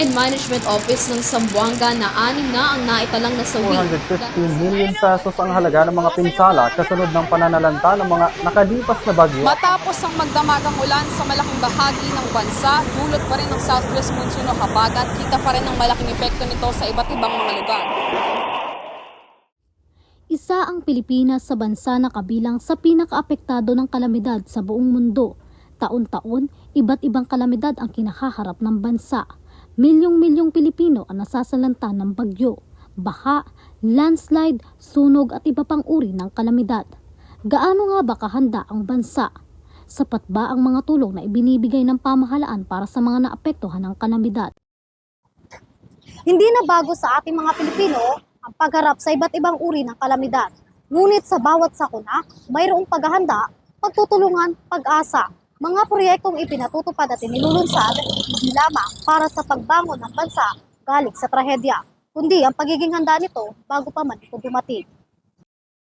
and Management Office ng Sambuanga na anim na ang naitalang nasawi. 415 million pesos ang halaga ng mga pinsala kasunod ng pananalanta ng mga nakalipas na bagyo. Matapos ang magdamagang ulan sa malaking bahagi ng bansa, dulot pa rin ng southwest monsoon o habagat, kita pa rin ang malaking epekto nito sa iba't ibang mga lugar. Isa ang Pilipinas sa bansa na kabilang sa pinakaapektado ng kalamidad sa buong mundo. Taon-taon, iba't ibang kalamidad ang kinakaharap ng bansa. Milyong-milyong Pilipino ang nasasalanta ng bagyo, baha, landslide, sunog at iba pang uri ng kalamidad. Gaano nga ba kahanda ang bansa? Sapat ba ang mga tulong na ibinibigay ng pamahalaan para sa mga naapektuhan ng kalamidad? Hindi na bago sa ating mga Pilipino ang pagharap sa iba't ibang uri ng kalamidad. Ngunit sa bawat sakuna, mayroong paghahanda, pagtutulungan, pag-asa, mga proyektong ipinatutupad at inilulunsad hindi lamang para sa pagbangon ng bansa galing sa trahedya, kundi ang pagiging handa nito bago pa man ito dumating.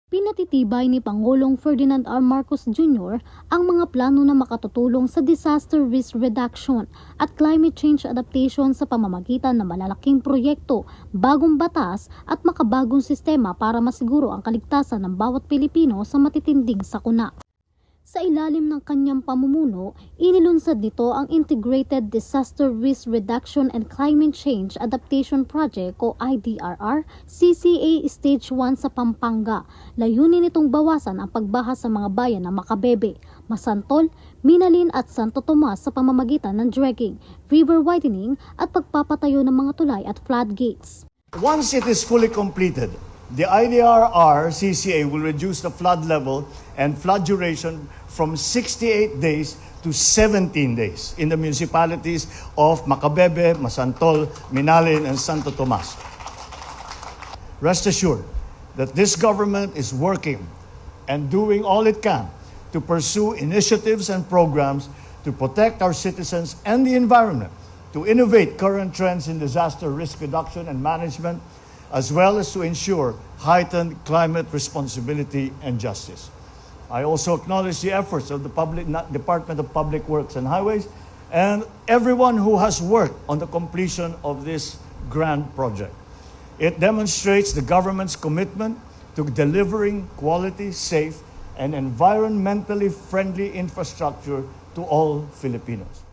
Pinatitibay ni Pangulong Ferdinand R. Marcos Jr. ang mga plano na makatutulong sa disaster risk reduction at climate change adaptation sa pamamagitan ng malalaking proyekto, bagong batas at makabagong sistema para masiguro ang kaligtasan ng bawat Pilipino sa matitinding sakuna. Sa ilalim ng kanyang pamumuno, inilunsad nito ang Integrated Disaster Risk Reduction and Climate Change Adaptation Project o IDRR CCA Stage 1 sa Pampanga. Layunin nitong bawasan ang pagbaha sa mga bayan ng Makabebe, Masantol, Minalin at Santo Tomas sa pamamagitan ng dredging, river widening at pagpapatayo ng mga tulay at floodgates. Once it is fully completed, the IDRR CCA will reduce the flood level and flood duration from 68 days to 17 days in the municipalities of Macabebe, Masantol, Minalin, and Santo Tomas. Rest assured that this government is working and doing all it can to pursue initiatives and programs to protect our citizens and the environment, to innovate current trends in disaster risk reduction and management, as well as to ensure heightened climate responsibility and justice. I also acknowledge the efforts of the public, Department of Public Works and Highways and everyone who has worked on the completion of this grand project. It demonstrates the government's commitment to delivering quality, safe, and environmentally friendly infrastructure to all Filipinos.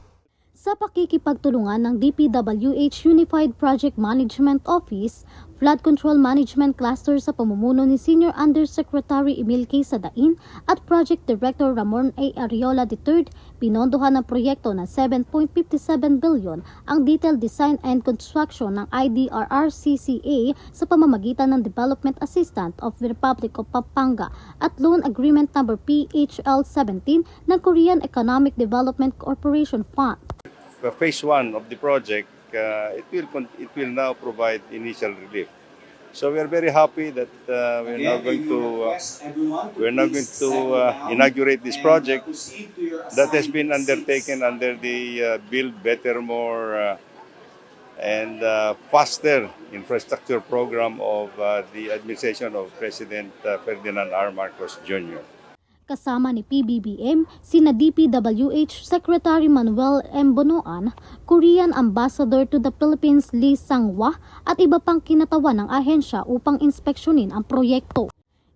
Sa pakikipagtulungan ng DPWH Unified Project Management Office, Flood Control Management Cluster sa pamumuno ni Senior Undersecretary Emil K. Sadain at Project Director Ramon A. Ariola III, pinondohan ng proyekto na 7.57 billion ang detailed design and construction ng IDRR-CCA sa pamamagitan ng Development Assistant of the Republic of Pampanga at Loan Agreement Number PHL-17 ng Korean Economic Development Corporation Fund. uh, phase one of the project, uh, it will it will now provide initial relief. So we are very happy that uh, we're now going to uh, we're now going to uh, inaugurate this project that has been undertaken under the uh, Build Better More uh, and uh, Faster infrastructure program of uh, the administration of President uh, Ferdinand R. Marcos Jr. kasama ni PBBM, sina DPWH Secretary Manuel M. Bonoan, Korean Ambassador to the Philippines Lee Sangwa at iba pang kinatawan ng ahensya upang inspeksyonin ang proyekto.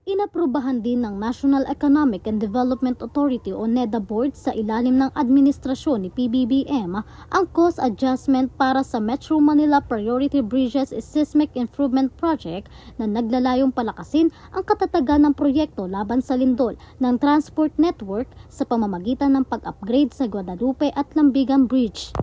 Inaprubahan din ng National Economic and Development Authority o NEDA Board sa ilalim ng administrasyon ni PBBM ang cost adjustment para sa Metro Manila Priority Bridges Seismic Improvement Project na naglalayong palakasin ang katatagan ng proyekto laban sa lindol ng transport network sa pamamagitan ng pag-upgrade sa Guadalupe at Lambigan Bridge.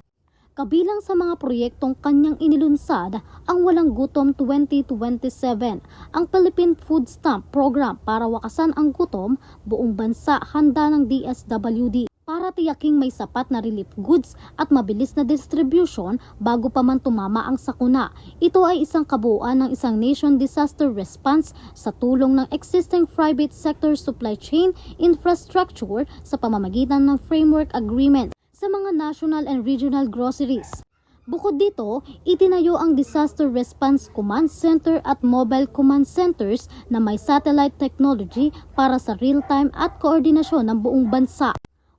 Kabilang sa mga proyektong kanyang inilunsad ang Walang Gutom 2027, ang Philippine Food Stamp Program para wakasan ang gutom, buong bansa handa ng DSWD para tiyaking may sapat na relief goods at mabilis na distribution bago pa man tumama ang sakuna. Ito ay isang kabuuan ng isang nation disaster response sa tulong ng existing private sector supply chain infrastructure sa pamamagitan ng framework agreement sa mga national and regional groceries. Bukod dito, itinayo ang Disaster Response Command Center at Mobile Command Centers na may satellite technology para sa real-time at koordinasyon ng buong bansa.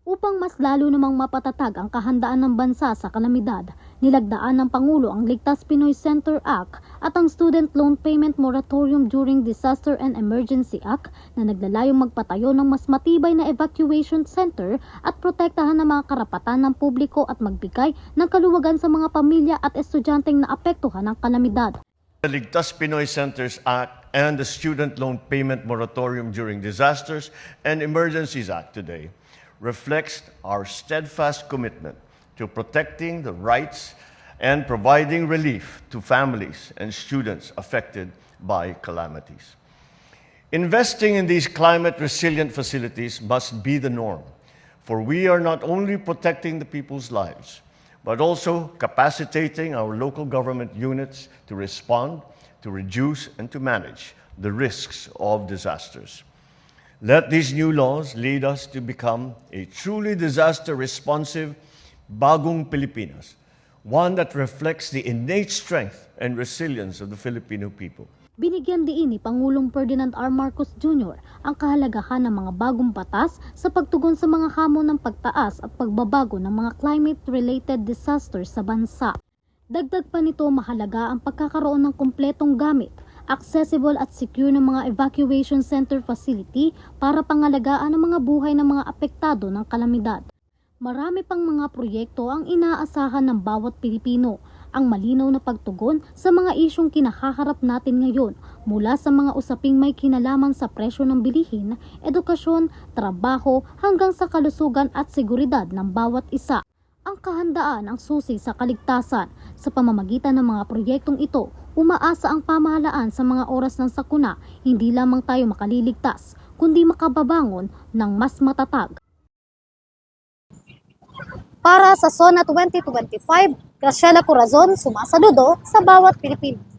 Upang mas lalo namang mapatatag ang kahandaan ng bansa sa kalamidad, nilagdaan ng Pangulo ang Ligtas Pinoy Center Act at ang Student Loan Payment Moratorium During Disaster and Emergency Act na naglalayong magpatayo ng mas matibay na evacuation center at protektahan ang mga karapatan ng publiko at magbigay ng kaluwagan sa mga pamilya at estudyanteng naapektuhan ng kalamidad. The Ligtas Pinoy Centers Act and the Student Loan Payment Moratorium During Disasters and Emergencies Act today reflects our steadfast commitment to protecting the rights and providing relief to families and students affected by calamities. Investing in these climate resilient facilities must be the norm, for we are not only protecting the people's lives, but also capacitating our local government units to respond, to reduce, and to manage the risks of disasters. Let these new laws lead us to become a truly disaster responsive Bagong Pilipinas, one that reflects the innate strength and resilience of the Filipino people. Binigyan diin ni Pangulong Ferdinand R. Marcos Jr. ang kahalagahan ng mga bagong batas sa pagtugon sa mga hamon ng pagtaas at pagbabago ng mga climate-related disasters sa bansa. Dagdag pa nito mahalaga ang pagkakaroon ng kumpletong gamit, accessible at secure ng mga evacuation center facility para pangalagaan ang mga buhay ng mga apektado ng kalamidad. Marami pang mga proyekto ang inaasahan ng bawat Pilipino ang malinaw na pagtugon sa mga isyong kinakaharap natin ngayon mula sa mga usaping may kinalaman sa presyo ng bilihin, edukasyon, trabaho hanggang sa kalusugan at seguridad ng bawat isa. Ang kahandaan ang susi sa kaligtasan. Sa pamamagitan ng mga proyektong ito, umaasa ang pamahalaan sa mga oras ng sakuna, hindi lamang tayo makaliligtas, kundi makababangon ng mas matatag. Para sa SONA 2025, Graciela Corazon, sumasaludo sa bawat Pilipino.